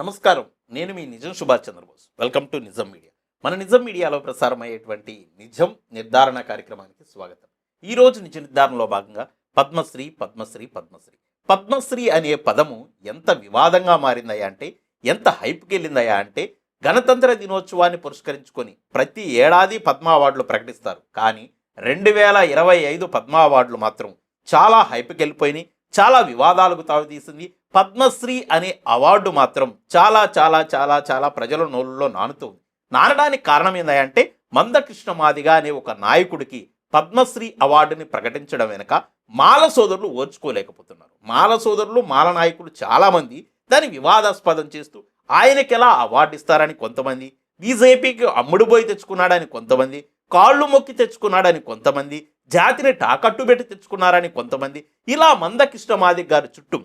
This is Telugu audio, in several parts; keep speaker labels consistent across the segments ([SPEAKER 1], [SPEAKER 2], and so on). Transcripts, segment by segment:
[SPEAKER 1] నమస్కారం. నేను మీ Nijam Subhash Chandrabose. Welcome to Nijam media. మన నిజం మీడియాలో ప్రసారమయ్యేటువంటి నిజం నిర్ధారణ కార్యక్రమానికి స్వాగతం. ఈరోజు నిజ నిర్ధారణలో భాగంగా పద్మశ్రీ పద్మశ్రీ పద్మశ్రీ. పద్మశ్రీ అనే పదము ఎంత వివాదంగా మారిందయా అంటే ఎంత హైప్కి వెళ్ళిందయా అంటే గణతంత్ర దినోత్సవాన్ని పురస్కరించుకొని ప్రతి ఏడాది పద్మ అవార్డులు ప్రకటిస్తారు. కానీ రెండు వేల ఇరవై ఐదు పద్మ అవార్డులు మాత్రం చాలా హైప్కి వెళ్ళిపోయినాయి. చాలా వివాదాలకు తావితీసింది. పద్మశ్రీ అనే అవార్డు మాత్రం చాలా చాలా చాలా చాలా ప్రజల నోళ్ళలో నానుతుంది నానడానికి కారణం ఏందంటే మందకృష్ణ మాదిగ అనే ఒక నాయకుడికి పద్మశ్రీ అవార్డుని ప్రకటించడం వెనుక మాల సోదరులు ఓర్చుకోలేకపోతున్నారు. మాల సోదరులు మాల నాయకులు చాలామంది దాన్ని వివాదాస్పదం చేస్తూ ఆయనకి ఎలా అవార్డు ఇస్తారని కొంతమంది బీజేపీకి అమ్ముడుపోయి తెచ్చుకున్నాడని కొంతమంది కాళ్ళు మొక్కి తెచ్చుకున్నాడని కొంతమంది జాతిని తాకట్టు పెట్టి తెచ్చుకున్నారని కొంతమంది ఇలా మందకృష్ణ గారి చుట్టూ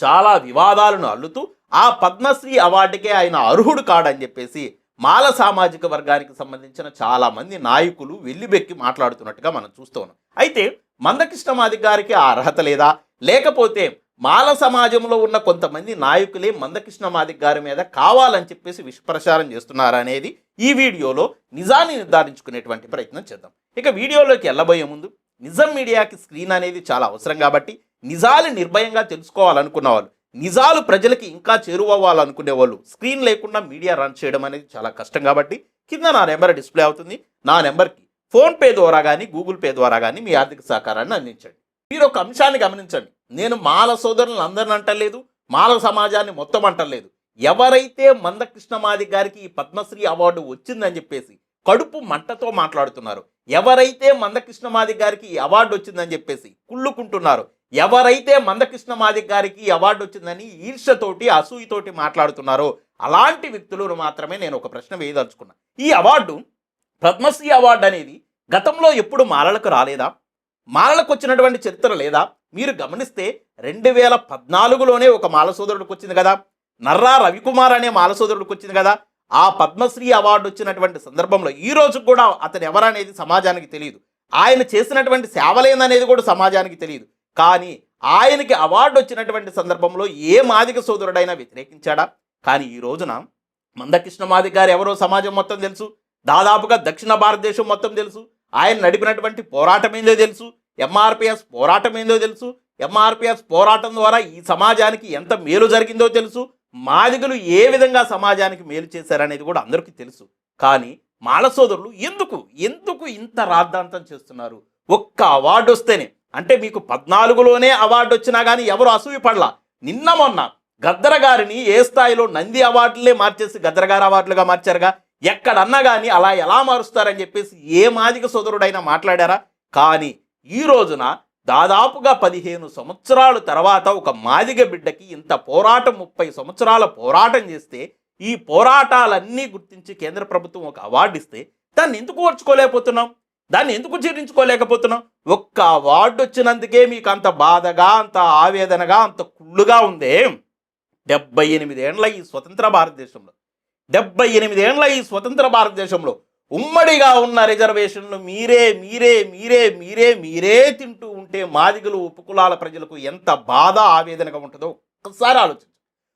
[SPEAKER 1] చాలా వివాదాలను అల్లుతూ ఆ పద్మశ్రీ అవార్డుకే ఆయన అర్హుడు కాడని చెప్పేసి మాల సామాజిక వర్గానికి సంబంధించిన చాలామంది నాయకులు వెల్లిబెక్కి మాట్లాడుతున్నట్టుగా మనం చూస్తూ ఉన్నాం. అయితే మందకృష్ణ గారికి ఆ అర్హత లేదా? లేకపోతే మాల సమాజంలో ఉన్న కొంతమంది నాయకులే మందకృష్ణమాది గారి మీద కావాలని చెప్పేసి విషప్రచారం చేస్తున్నారనేది ఈ వీడియోలో నిజాన్ని నిర్ధారించుకునేటువంటి ప్రయత్నం చేద్దాం. ఇక వీడియోలోకి వెళ్ళబోయే ముందు నిజం మీడియాకి స్క్రీన్ అనేది చాలా అవసరం కాబట్టి నిజాలు నిర్భయంగా తెలుసుకోవాలనుకున్న వాళ్ళు నిజాలు ప్రజలకి ఇంకా చేరువవ్వాలనుకునే వాళ్ళు స్క్రీన్ లేకుండా మీడియా రన్ చేయడం అనేది చాలా కష్టం కాబట్టి కింద నా నెంబర్ డిస్ప్లే అవుతుంది. నా నెంబర్కి ఫోన్పే ద్వారా కానీ గూగుల్ పే ద్వారా కానీ మీ ఆర్థిక సహకారాన్ని అందించండి. మీరు ఒక అంశాన్ని గమనించండి. నేను మాల సోదరులను అందరిని అంటలేదు మాల సమాజాన్ని మొత్తం అంటలేదు. ఎవరైతే మందకృష్ణ మాది గారికి ఈ పద్మశ్రీ అవార్డు వచ్చిందని చెప్పేసి కడుపు మంటతో మాట్లాడుతున్నారు ఎవరైతే మందకృష్ణ మాదిక్ గారికి ఈ అవార్డు వచ్చిందని చెప్పేసి కుళ్ళుకుంటున్నారు ఎవరైతే మందకృష్ణ మాదిక్ గారికి ఈ అవార్డు వచ్చిందని ఈర్ష్యతోటి అసూయతోటి మాట్లాడుతున్నారో అలాంటి వ్యక్తులను మాత్రమే నేను ఒక ప్రశ్న వేయదలుచుకున్నా. ఈ అవార్డు పద్మశ్రీ అవార్డు అనేది గతంలో ఎప్పుడు మాలలకు రాలేదా? మాలలకు వచ్చినటువంటి చరిత్ర లేదా? మీరు గమనిస్తే రెండు వేల పద్నాలుగులోనే ఒక మాల సోదరుడికి వచ్చింది కదా? నర్రా రవికుమార్ అనే మాల సోదరుడికి వచ్చింది కదా? ఆ పద్మశ్రీ అవార్డు వచ్చినటువంటి సందర్భంలో ఈ రోజు కూడా అతను ఎవరనేది సమాజానికి తెలియదు. ఆయన చేసినటువంటి సేవలేందనేది కూడా సమాజానికి తెలియదు. కానీ ఆయనకి అవార్డు వచ్చినటువంటి సందర్భంలో ఏ మాదిక సోదరుడైనా వ్యతిరేకించాడా? కానీ ఈ రోజున మందకృష్ణ మాదిక గారు ఎవరో సమాజం మొత్తం తెలుసు. దాదాపుగా దక్షిణ భారతదేశం మొత్తం తెలుసు. ఆయన నడిపినటువంటి పోరాటం ఏందో తెలుసు. ఎంఆర్పిఎస్ పోరాటం ఏందో తెలుసు. ఎంఆర్పిఎస్ పోరాటం ద్వారా ఈ సమాజానికి ఎంత మేలు జరిగిందో తెలుసు. మాదిగలు ఏ విధంగా సమాజానికి మేలు చేశారనేది కూడా అందరికీ తెలుసు. కానీ మాల సోదరులు ఎందుకు ఎందుకు ఇంత రాద్ధాంతం చేస్తున్నారు? ఒక్క అవార్డు వస్తేనే. అంటే మీకు పద్నాలుగులోనే అవార్డు వచ్చినా కానీ ఎవరు అసూయ పడలా? నిన్న మొన్న గద్దర గారిని ఏ స్థాయిలో నంది అవార్డులే మార్చేసి గద్దర గారి అవార్డులుగా మార్చారుగా? ఎక్కడన్నా కానీ అలా ఎలా మారుస్తారని చెప్పేసి ఏ మాదిక సోదరుడైనా మాట్లాడారా? కానీ ఈ రోజున దాదాపుగా పదిహేను సంవత్సరాల తర్వాత ఒక మాదిగ బిడ్డకి ఇంత పోరాటం ముప్పై సంవత్సరాల పోరాటం చేస్తే ఈ పోరాటాలన్నీ గుర్తించి కేంద్ర ప్రభుత్వం ఒక అవార్డు ఇస్తే దాన్ని ఎందుకు ఓర్చుకోలేకపోతున్నాం? దాన్ని ఎందుకు జీర్ణించుకోలేకపోతున్నాం? ఒక్క అవార్డు వచ్చినందుకే మీకు అంత బాధగా అంత ఆవేదనగా అంత కుళ్ళుగా ఉందే. డెబ్బై ఎనిమిదేండ్ల ఈ స్వతంత్ర భారతదేశంలో. డెబ్బై ఎనిమిదేండ్ల ఈ స్వతంత్ర భారతదేశంలో ఉమ్మడిగా ఉన్న రిజర్వేషన్లు మీరే మీరే మీరే మీరే మీరే తింటూ ఉంటే మాదిగలు ఉపకులాల ప్రజలకు ఎంత బాధ ఆవేదనగా ఉంటుందో ఒక్కసారి ఆలోచించండి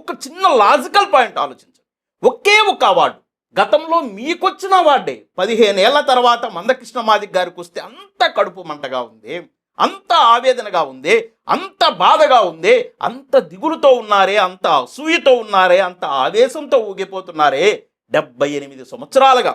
[SPEAKER 1] ఒక చిన్న లాజికల్ పాయింట్ ఆలోచించండి ఒకే ఒక అవార్డు. గతంలో మీకొచ్చిన అవార్డే. పదిహేను ఏళ్ళ తర్వాత మందకృష్ణ మాదిక్ గారికి వస్తే అంత కడుపు మంటగా ఉంది అంత ఆవేదనగా ఉంది అంత బాధగా ఉంది అంత దిగులుతో ఉన్నారే అంత అసూయతో ఉన్నారే అంత ఆవేశంతో ఊగిపోతున్నారే డెబ్బై ఎనిమిది సంవత్సరాలుగా.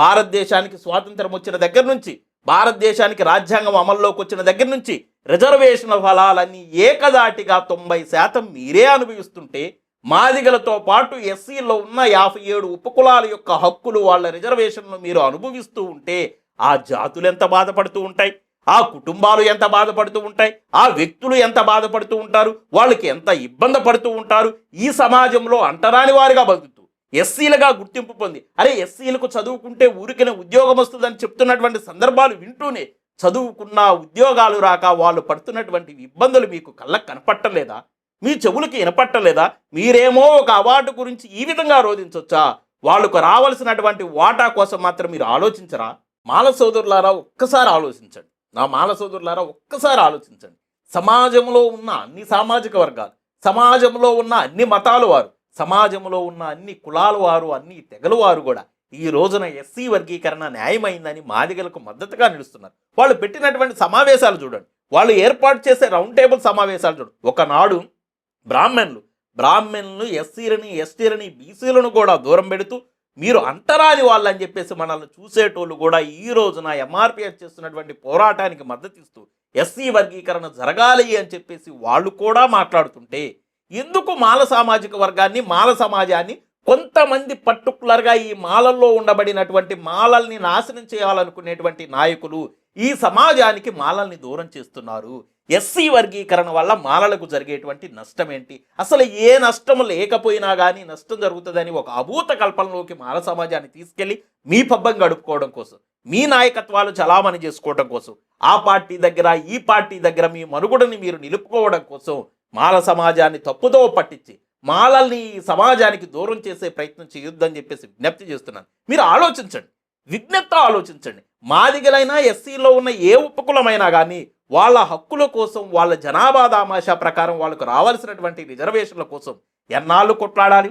[SPEAKER 1] భారతదేశానికి స్వాతంత్రం వచ్చిన దగ్గర నుంచి భారతదేశానికి రాజ్యాంగం అమల్లోకి వచ్చిన దగ్గర నుంచి రిజర్వేషన్ల ఫలాలన్నీ ఏకదాటిగా తొంభై శాతం మీరే అనుభవిస్తుంటే మాదిగలతో పాటు ఎస్సీలో ఉన్న యాభై ఏడు ఉపకులాల యొక్క హక్కులు వాళ్ళ రిజర్వేషన్లు మీరు అనుభవిస్తూ ఉంటే ఆ జాతులు ఎంత బాధపడుతూ ఉంటాయి? ఆ కుటుంబాలు ఎంత బాధపడుతూ ఉంటాయి? ఆ వ్యక్తులు ఎంత బాధపడుతూ ఉంటారు? వాళ్ళకి ఎంత ఇబ్బంది పడుతూ ఉంటారు? ఈ సమాజంలో అంటరాని వారిగా బతుకుతూ ఎస్సీలుగా గుర్తింపు పొంది. అరే ఎస్సీలకు చదువుకుంటే ఊరికనే ఉద్యోగం వస్తుందని చెప్తున్నటువంటి సందర్భాలు వింటూనే చదువుకున్న ఉద్యోగాలు రాక వాళ్ళు పడుతున్నటువంటి ఇబ్బందులు మీకు కళ్ళకు కనపట్టలేదా? మీ చెవులకి వినపట్టలేదా? మీరేమో ఒక అవార్డు గురించి ఈ విధంగా రోధించవచ్చా వాళ్ళకు రావాల్సినటువంటి వాటా కోసం మాత్రం మీరు ఆలోచించరా? మాల సోదరులారా ఒక్కసారి ఆలోచించండి. నా మాల సోదరులారా ఒక్కసారి ఆలోచించండి. సమాజంలో ఉన్న అన్ని సామాజిక వర్గాలు సమాజంలో ఉన్న అన్ని మతాలు వారు సమాజంలో ఉన్న అన్ని కులాల వారు అన్ని తెగల వారు కూడా ఈ రోజున ఎస్సీ వర్గీకరణ న్యాయమైందని మాదిగలకు మద్దతుగా నిలుస్తున్నారు. వాళ్ళు పెట్టినటువంటి సమావేశాలు చూడండి. వాళ్ళు ఏర్పాటు చేసే రౌండ్ టేబుల్ సమావేశాలు చూడండి ఒకనాడు బ్రాహ్మణులు బ్రాహ్మణులు ఎస్సీలని ఎస్టీలని బీసీలను కూడా దూరం పెడుతూ మీరు అంటరాని వాళ్ళని చెప్పేసి మనల్ని చూసేటోళ్ళు కూడా ఈ రోజున ఎంఆర్పిఎస్ చేస్తున్నటువంటి పోరాటానికి మద్దతు ఇస్తూ ఎస్సీ వర్గీకరణ జరగాలి అని చెప్పేసి వాళ్ళు కూడా మాట్లాడుతుంటే ఎందుకు మాల సామాజిక వర్గాన్ని మాల సమాజాన్ని కొంతమంది పర్టికులర్గా ఈ మాలల్లో ఉండబడినటువంటి మాలల్ని నాశనం చేయాలనుకునేటువంటి నాయకులు ఈ సమాజానికి మాలల్ని దూరం చేస్తున్నారు. ఎస్సీ వర్గీకరణ వల్ల మాలలకు జరిగేటువంటి నష్టం ఏంటి అసలు ఏ నష్టం లేకపోయినా కానీ నష్టం జరుగుతుందని ఒక అభూత కల్పనలోకి మాల సమాజాన్ని తీసుకెళ్ళి మీ పబ్బం గడుపుకోవడం కోసం మీ నాయకత్వాలు చలామణి చేసుకోవడం కోసం ఆ పార్టీ దగ్గర ఈ పార్టీ దగ్గర మీ మనుగుడని మీరు నిలుపుకోవడం కోసం మాల సమాజాన్ని తప్పుదో పట్టించి మాలల్ని సమాజానికి దూరం చేసే ప్రయత్నం చేయొద్దని చెప్పేసి విజ్ఞప్తి చేస్తున్నాను. మీరు ఆలోచించండి. విజ్ఞప్త ఆలోచించండి. మాదిగలైనా ఎస్సీలో ఉన్న ఏ ఉపకులమైనా కానీ వాళ్ళ హక్కుల కోసం వాళ్ళ జనాభా దామాషా ప్రకారం వాళ్ళకు రావాల్సినటువంటి రిజర్వేషన్ల కోసం ఎన్నాళ్ళు కొట్లాడాలి?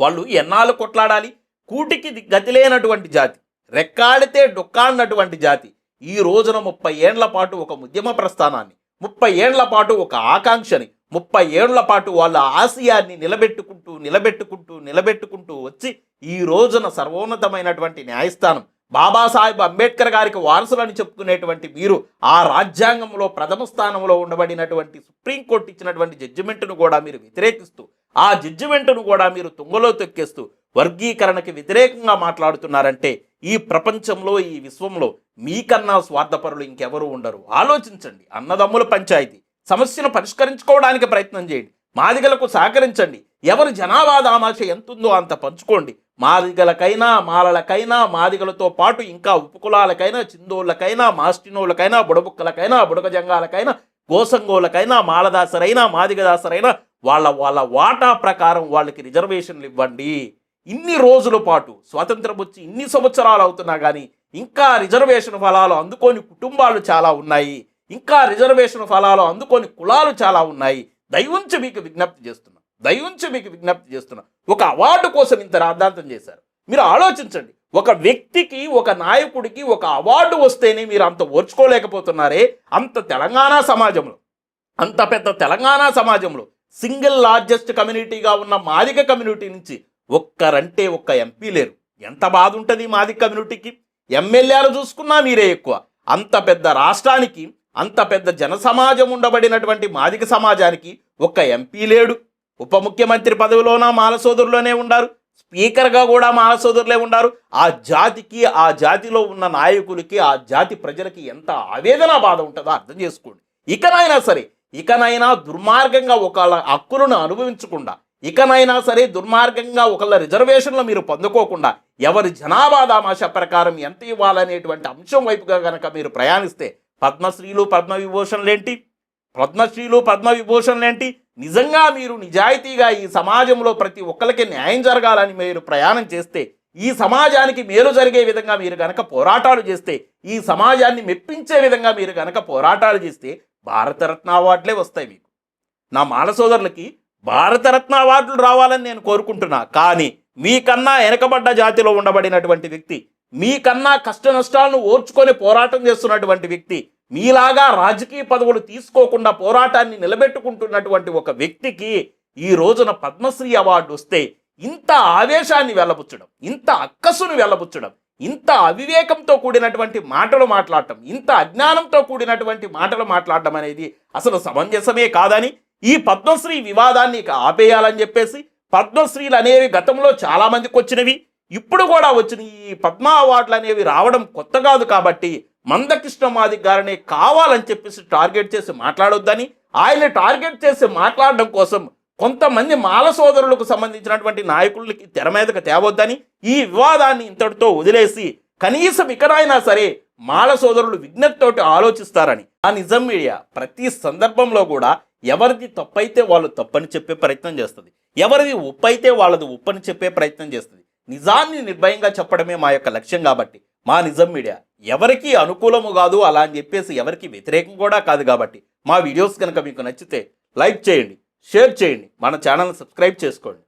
[SPEAKER 1] వాళ్ళు ఎన్నాళ్ళు కొట్లాడాలి? కూటికి గదిలేనటువంటి జాతి రెక్కాడితే డొక్కాడినటువంటి జాతి ఈ రోజున ముప్పై ఏండ్ల పాటు ఒక ఉద్యమ ప్రస్థానాన్ని ముప్పై ఏళ్ళ పాటు ఒక ఆకాంక్షని ముప్పై ఏళ్ళ పాటు వాళ్ళ ఆశయాన్ని నిలబెట్టుకుంటూ నిలబెట్టుకుంటూ నిలబెట్టుకుంటూ వచ్చి ఈ రోజున సర్వోన్నతమైనటువంటి న్యాయస్థానం బాబాసాహెబ్ అంబేద్కర్ గారికి వారసులని చెప్పుకునేటువంటి మీరు ఆ రాజ్యాంగంలో ప్రథమ స్థానంలో ఉండబడినటువంటి సుప్రీంకోర్టు ఇచ్చినటువంటి జడ్జిమెంట్ను కూడా మీరు వ్యతిరేకిస్తూ ఆ జడ్జిమెంట్ను కూడా మీరు తుంగలో తొక్కేస్తూ వర్గీకరణకి వ్యతిరేకంగా మాట్లాడుతున్నారంటే ఈ ప్రపంచంలో ఈ విశ్వంలో మీకన్నా స్వార్థపరులు ఇంకెవరు ఉండరు. ఆలోచించండి. అన్నదమ్ముల పంచాయతీ. సమస్యను పరిష్కరించుకోవడానికి ప్రయత్నం చేయండి. మాదిగలకు సహకరించండి. ఎవరి జనాభా దామాష ఎంతుందో అంత పంచుకోండి. మాదిగలకైనా మాలలకైనా మాదిగలతో పాటు ఇంకా ఉపకులాలకైనా చిందోళ్ళకైనా మాస్టినోళ్ళకైనా బుడబుక్కలకైనా బుడగజంగాలకైనా గోసంగోలకైనా మాలదాసరైనా మాదిగదాసరైనా వాళ్ళ వాళ్ళ వాటా ప్రకారం వాళ్ళకి రిజర్వేషన్లు ఇవ్వండి. ఇన్ని రోజుల పాటు స్వాతంత్రం వచ్చి ఇన్ని సంవత్సరాలు అవుతున్నా కానీ ఇంకా రిజర్వేషన్ ఫలాలు అందుకోని కుటుంబాలు చాలా ఉన్నాయి. ఇంకా రిజర్వేషన్ ఫలాలు అందుకోని కులాలు చాలా ఉన్నాయి. దయవుంచి మీకు విజ్ఞప్తి చేస్తున్నా. దయవుంచి మీకు విజ్ఞప్తి చేస్తున్నా. ఒక అవార్డు కోసం ఇంత రాద్ధాంతం చేశారు. మీరు ఆలోచించండి. ఒక వ్యక్తికి ఒక నాయకుడికి ఒక అవార్డు వస్తేనే మీరు అంత ఓర్చుకోలేకపోతున్నారే. అంత తెలంగాణ సమాజంలో. అంత పెద్ద తెలంగాణ సమాజంలో. సింగిల్ లార్జెస్ట్ కమ్యూనిటీగా ఉన్న మాదిక కమ్యూనిటీ నుంచి ఒక్కరంటే ఒక్క ఎంపీ లేరు. ఎంత బాధ ఉంటుంది మాదిగ కమ్యూనిటీకి? ఎమ్మెల్యేలు చూసుకున్నా మీరే ఎక్కువ. అంత పెద్ద రాష్ట్రానికి అంత పెద్ద జన సమాజం ఉండబడినటువంటి మాదిక సమాజానికి ఒక్క ఎంపీ లేడు. ఉప ముఖ్యమంత్రి పదవిలోన మాలసోదరులోనే ఉన్నారు ఉండారు. స్పీకర్గా కూడా మాలసోదరులే ఉన్నారు ఆ జాతికి ఆ జాతిలో ఉన్న నాయకులకి ఆ జాతి ప్రజలకి ఎంత ఆవేదన బాధ ఉంటుందో అర్థం చేసుకోండి. ఇకనైనా సరే ఇకనైనా దుర్మార్గంగా ఒకళ్ళ హక్కులను అనుభవించకుండా ఇకనైనా సరే దుర్మార్గంగా ఒకళ్ళ రిజర్వేషన్లు మీరు పొందుకోకుండా ఎవరి జనాభా దామాష ప్రకారం ఎంత ఇవ్వాలనేటువంటి అంశం వైపుగా కనుక మీరు ప్రయాణిస్తే పద్మశ్రీలు పద్మ విభూషణలేంటి పద్మశ్రీలు పద్మ విభూషణలేంటి నిజంగా మీరు నిజాయితీగా ఈ సమాజంలో ప్రతి ఒక్కరికి న్యాయం జరగాలని మీరు ప్రయాణం చేస్తే ఈ సమాజానికి మేలు జరిగే విధంగా మీరు గనక పోరాటాలు చేస్తే ఈ సమాజాన్ని మెప్పించే విధంగా మీరు గనక పోరాటాలు చేస్తే భారతరత్న అవార్డులే వస్తాయి మీకు. నా మాల సోదరులకి భారతరత్న అవార్డులు రావాలని నేను కోరుకుంటున్నా. కానీ మీకన్నా వెనకబడ్డ జాతిలో ఉండబడినటువంటి వ్యక్తి మీకన్నా కష్ట నష్టాలను ఓర్చుకొని పోరాటం చేస్తున్నటువంటి వ్యక్తి మీలాగా రాజకీయ పదవులు తీసుకోకుండా పోరాటాన్ని నిలబెట్టుకుంటున్నటువంటి ఒక వ్యక్తికి ఈ రోజున పద్మశ్రీ అవార్డు వస్తే ఇంత ఆవేశాన్ని వెళ్ళబుచ్చడం ఇంత అక్కసును వెళ్ళబుచ్చడం ఇంత అవివేకంతో కూడినటువంటి మాటలు మాట్లాడటం ఇంత అజ్ఞానంతో కూడినటువంటి మాటలు మాట్లాడటం అనేది అసలు సమంజసమే కాదని ఈ పద్మశ్రీ వివాదాన్ని ఇక ఆపేయాలని చెప్పేసి పద్మశ్రీలు అనేవి గతంలో చాలా మందికి వచ్చినవి ఇప్పుడు కూడా వచ్చిన ఈ పద్మ అవార్డులు అనేవి రావడం కొత్త కాదు కాబట్టి మందకృష్ణ మాదిక్ గారిని కావాలని చెప్పేసి టార్గెట్ చేసి మాట్లాడొద్దని ఆయన టార్గెట్ చేసి మాట్లాడడం కోసం కొంతమంది మాల సోదరులకు సంబంధించినటువంటి నాయకులకి తెర మీదకు తేవద్దని ఈ వివాదాన్ని ఇంతటితో వదిలేసి కనీసం ఇకనైనా సరే మాల సోదరులు విజ్ఞతతోటి ఆలోచిస్తారని. ఆ నిజం మీడియా ప్రతి సందర్భంలో కూడా ఎవరిది తప్పైతే వాళ్ళు తప్పని చెప్పే ప్రయత్నం చేస్తుంది. ఎవరిది ఉప్పు అయితే వాళ్ళది ఉప్పని చెప్పే ప్రయత్నం చేస్తుంది. నిజాన్ని నిర్భయంగా చెప్పడమే మా యొక్క లక్ష్యం కాబట్టి మా నిజం మీడియా. ఎవరికి అనుకూలము కాదు అలా అని చెప్పేసి ఎవరికి వ్యతిరేకం కూడా కాదు కాబట్టి మా వీడియోస్ కనుక మీకు నచ్చితే లైక్ చేయండి షేర్ చేయండి మన ఛానల్ సబ్స్క్రైబ్ చేసుకోండి.